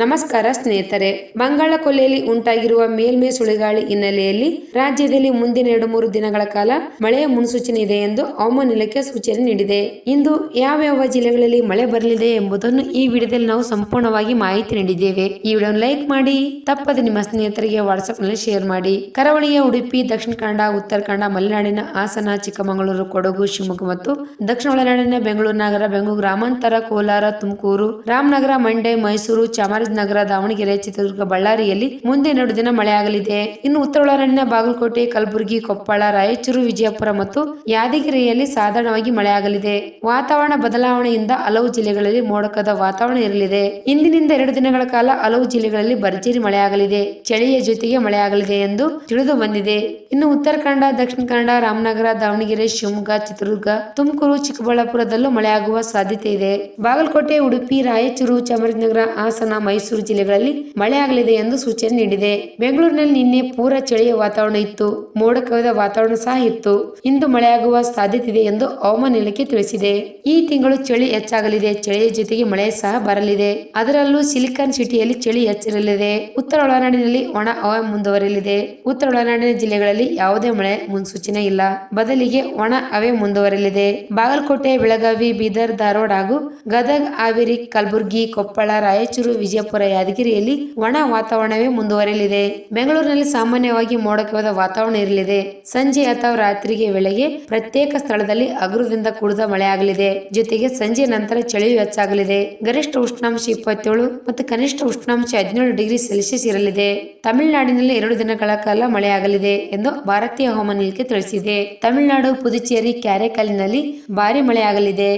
ನಮಸ್ಕಾರ ಸ್ನೇಹಿತರೆ. ಬಂಗಾಳ ಕೊಲೆಯಲ್ಲಿ ಉಂಟಾಗಿರುವ ಮೇಲ್ಮೈ ಸುಳಿಗಾಳಿ ಹಿನ್ನೆಲೆಯಲ್ಲಿ ರಾಜ್ಯದಲ್ಲಿ ಮುಂದಿನ ಎರಡು ಮೂರು ದಿನಗಳ ಕಾಲ ಮಳೆಯ ಮುನ್ಸೂಚನೆ ಇದೆ ಎಂದು ಹವಾಮಾನ ಇಲಾಖೆ ಸೂಚನೆ ನೀಡಿದೆ. ಇಂದು ಯಾವ ಯಾವ ಜಿಲ್ಲೆಗಳಲ್ಲಿ ಮಳೆ ಬರಲಿದೆ ಎಂಬುದನ್ನು ಈ ವಿಡಿಯೋದಲ್ಲಿ ನಾವು ಸಂಪೂರ್ಣವಾಗಿ ಮಾಹಿತಿ ನೀಡಿದ್ದೇವೆ. ಈ ವಿಡಿಯೋ ಲೈಕ್ ಮಾಡಿ, ತಪ್ಪದೆ ನಿಮ್ಮ ಸ್ನೇಹಿತರಿಗೆ ವಾಟ್ಸ್ಆಪ್ನಲ್ಲಿ ಶೇರ್ ಮಾಡಿ. ಕರಾವಳಿಯ ಉಡುಪಿ, ದಕ್ಷಿಣ ಕನ್ನಡ, ಉತ್ತರ ಕನ್ನಡ, ಮಲೆನಾಡಿನ ಹಾಸನ, ಚಿಕ್ಕಮಗಳೂರು, ಕೊಡಗು, ಶಿವಮೊಗ್ಗ ಮತ್ತು ದಕ್ಷಿಣ ಒಳನಾಡಿನ ಬೆಂಗಳೂರು ನಗರ, ಬೆಂಗಳೂರು, ಗ್ರಾಮಾಂತರ, ಕೋಲಾರ, ತುಮಕೂರು, ರಾಮನಗರ, ಮಂಡ್ಯ, ಮೈಸೂರು ಚಾಮರಾಜನಗರ ದಾವಣಗೆರೆ, ಚಿತ್ರದುರ್ಗ, ಬಳ್ಳಾರಿಯಲ್ಲಿ ಮುಂದೆ ಎರಡು ದಿನ ಮಳೆಯಾಗಲಿದೆ. ಇನ್ನು ಉತ್ತರ ಒಳನಾಡಿನ ಬಾಗಲಕೋಟೆ, ಕಲಬುರಗಿ, ಕೊಪ್ಪಳ, ರಾಯಚೂರು, ವಿಜಯಪುರ ಮತ್ತು ಯಾದಗಿರಿಯಲ್ಲಿ ಸಾಧಾರಣವಾಗಿ ಮಳೆಯಾಗಲಿದೆ. ವಾತಾವರಣ ಬದಲಾವಣೆಯಿಂದ ಹಲವು ಜಿಲ್ಲೆಗಳಲ್ಲಿ ಮೋಡಕದ ವಾತಾವರಣ ಇರಲಿದೆ. ಇಂದಿನಿಂದ ಎರಡು ದಿನಗಳ ಕಾಲ ಹಲವು ಜಿಲ್ಲೆಗಳಲ್ಲಿ ಭರ್ಜರಿ ಮಳೆಯಾಗಲಿದೆ. ಚಳಿಯ ಜೊತೆಗೆ ಮಳೆಯಾಗಲಿದೆ ಎಂದು ತಿಳಿದು ಬಂದಿದೆ. ಇನ್ನು ಉತ್ತರ ಕನ್ನಡ ದಕ್ಷಿಣ ಕನ್ನಡ, ರಾಮನಗರ, ದಾವಣಗೆರೆ, ಶಿವಮೊಗ್ಗ, ಚಿತ್ರದುರ್ಗ, ತುಮಕೂರು, ಚಿಕ್ಕಬಳ್ಳಾಪುರದಲ್ಲೂ ಮಳೆಯಾಗುವ ಸಾಧ್ಯತೆ ಇದೆ. ಬಾಗಲಕೋಟೆ, ಉಡುಪಿ, ರಾಯಚೂರು, ಚಾಮರಾಜನಗರ, ಹಾಸನ, ಮೈಸೂರು ಜಿಲ್ಲೆಗಳಲ್ಲಿ ಮಳೆಯಾಗಲಿದೆ ಎಂದು ಸೂಚನೆ ನೀಡಿದೆ. ಬೆಂಗಳೂರಿನಲ್ಲಿ ನಿನ್ನೆ ಪೂರ ಚಳಿಯ ವಾತಾವರಣ ಇತ್ತು. ಮೋಡ ಕವಿದ ವಾತಾವರಣ ಸಹ ಇತ್ತು. ಇಂದು ಮಳೆಯಾಗುವ ಸಾಧ್ಯತೆ ಇದೆ ಎಂದು ಹವಾಮಾನ ಇಲಾಖೆ ತಿಳಿಸಿದೆ. ಈ ತಿಂಗಳು ಚಳಿ ಹೆಚ್ಚಾಗಲಿದೆ. ಚಳಿಯ ಜೊತೆಗೆ ಮಳೆ ಸಹ ಬರಲಿದೆ. ಅದರಲ್ಲೂ ಸಿಲಿಕಾನ್ ಸಿಟಿಯಲ್ಲಿ ಚಳಿ ಹೆಚ್ಚಿರಲಿದೆ. ಉತ್ತರ ಒಳನಾಡಿನಲ್ಲಿ ಒಣ ಹವಾ ಮುಂದುವರಿಯಲಿದೆ. ಉತ್ತರ ಒಳನಾಡಿನ ಜಿಲ್ಲೆಗಳಲ್ಲಿ ಯಾವುದೇ ಮಳೆ ಮುನ್ಸೂಚನೆ ಇಲ್ಲ. ಬದಲಿಗೆ ಒಣ ಹವೆ ಮುಂದುವರಿಯಲಿದೆ. ಬಾಗಲಕೋಟೆ, ಬೆಳಗಾವಿ, ಬೀದರ್, ಧಾರವಾಡ ಹಾಗೂ ಗದಗ, ಹಾವೇರಿ, ಕಲಬುರಗಿ, ಕೊಪ್ಪಳ, ರಾಯಚೂರು ವಿಜಯಪುರ ಯಾದಗಿರಿಯಲ್ಲಿ ಒಣ ವಾತಾವರಣವೇ ಮುಂದುವರೆಯಲಿದೆ. ಬೆಂಗಳೂರಿನಲ್ಲಿ ಸಾಮಾನ್ಯವಾಗಿ ಮೋಡಕವಾದ ವಾತಾವರಣ ಇರಲಿದೆ. ಸಂಜೆ ಅಥವಾ ರಾತ್ರಿಗೆ ವೇಳೆಗೆ ಪ್ರತ್ಯೇಕ ಸ್ಥಳದಲ್ಲಿ ಹಗುರದಿಂದ ಕೂಡಿದ ಮಳೆಯಾಗಲಿದೆ. ಜೊತೆಗೆ ಸಂಜೆ ನಂತರ ಚಳಿಯು ಹೆಚ್ಚಾಗಲಿದೆ. ಗರಿಷ್ಠ ಉಷ್ಣಾಂಶ ಇಪ್ಪತ್ತೇಳು ಮತ್ತು ಕನಿಷ್ಠ ಉಷ್ಣಾಂಶ ಹದಿನೇಳು ಡಿಗ್ರಿ ಸೆಲ್ಸಿಯಸ್ ಇರಲಿದೆ. ತಮಿಳುನಾಡಿನಲ್ಲಿ ಎರಡು ದಿನಗಳ ಕಾಲ ಮಳೆಯಾಗಲಿದೆ ಎಂದು ಭಾರತೀಯ ಹವಾಮಾನ ಇಲಾಖೆ ತಿಳಿಸಿದೆ. ತಮಿಳುನಾಡು, ಪುದುಚೇರಿ, ಕ್ಯಾರೆಕಲ್ನಲ್ಲಿ ಭಾರಿ ಮಳೆಯಾಗಲಿದೆ.